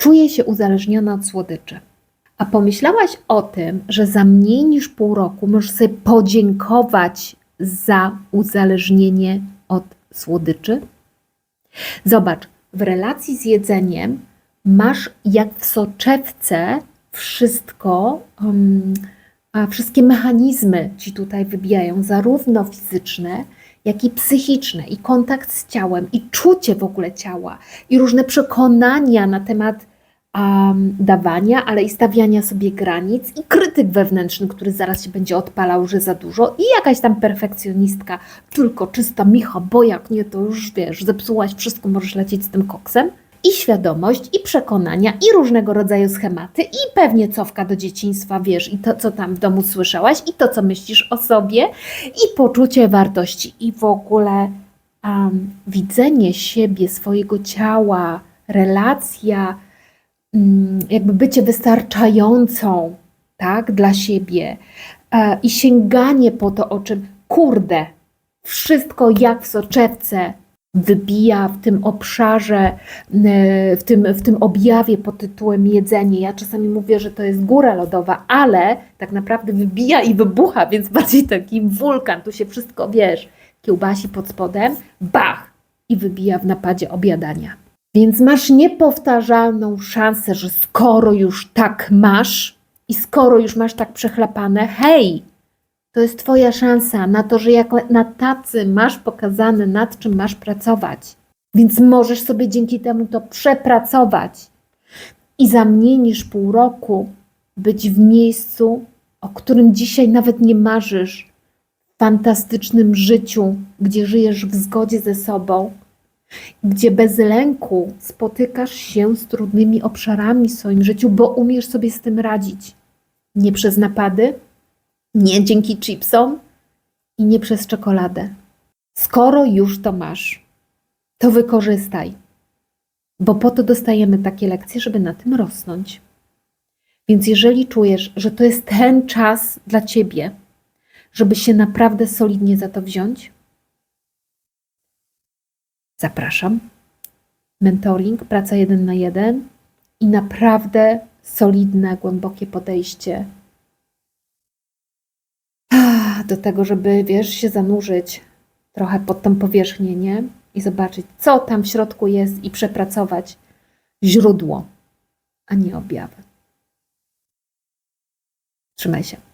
Czuję się uzależniona od słodyczy. A pomyślałaś o tym, że za mniej niż pół roku możesz sobie podziękować za uzależnienie od słodyczy? Zobacz, w relacji z jedzeniem masz jak w soczewce wszystko, um, wszystkie mechanizmy ci tutaj wybijają, zarówno fizyczne, jak i psychiczne, i kontakt z ciałem, i czucie w ogóle ciała, i różne przekonania na temat um, dawania, ale i stawiania sobie granic, i krytyk wewnętrzny, który zaraz się będzie odpalał, że za dużo, i jakaś tam perfekcjonistka, tylko czysta Micha, bo jak nie, to już wiesz, zepsułaś wszystko, możesz lecieć z tym koksem. I świadomość, i przekonania, i różnego rodzaju schematy, i pewnie cofka do dzieciństwa, wiesz, i to, co tam w domu słyszałaś, i to, co myślisz o sobie, i poczucie wartości, i w ogóle um, widzenie siebie, swojego ciała, relacja, jakby bycie wystarczającą, tak, dla siebie e, i sięganie po to, o czym, kurde, wszystko jak w soczewce wybija w tym obszarze, w tym, w tym objawie pod tytułem jedzenie. Ja czasami mówię, że to jest góra lodowa, ale tak naprawdę wybija i wybucha, więc bardziej taki wulkan, tu się wszystko, wiesz, kiełbasi pod spodem, bach, i wybija w napadzie obiadania. Więc masz niepowtarzalną szansę, że skoro już tak masz i skoro już masz tak przechlapane, hej, to jest Twoja szansa na to, że jako na tacy masz pokazane, nad czym masz pracować. Więc możesz sobie dzięki temu to przepracować i za mniej niż pół roku być w miejscu, o którym dzisiaj nawet nie marzysz, fantastycznym życiu, gdzie żyjesz w zgodzie ze sobą, gdzie bez lęku spotykasz się z trudnymi obszarami w swoim życiu, bo umiesz sobie z tym radzić. Nie przez napady, nie dzięki chipsom i nie przez czekoladę. Skoro już to masz, to wykorzystaj, bo po to dostajemy takie lekcje, żeby na tym rosnąć. Więc jeżeli czujesz, że to jest ten czas dla ciebie, żeby się naprawdę solidnie za to wziąć, zapraszam. Mentoring, praca jeden na jeden i naprawdę solidne, głębokie podejście do tego, żeby, wiesz, się zanurzyć trochę pod tą powierzchnię, nie? I zobaczyć, co tam w środku jest i przepracować źródło, a nie objawy. Trzymaj się.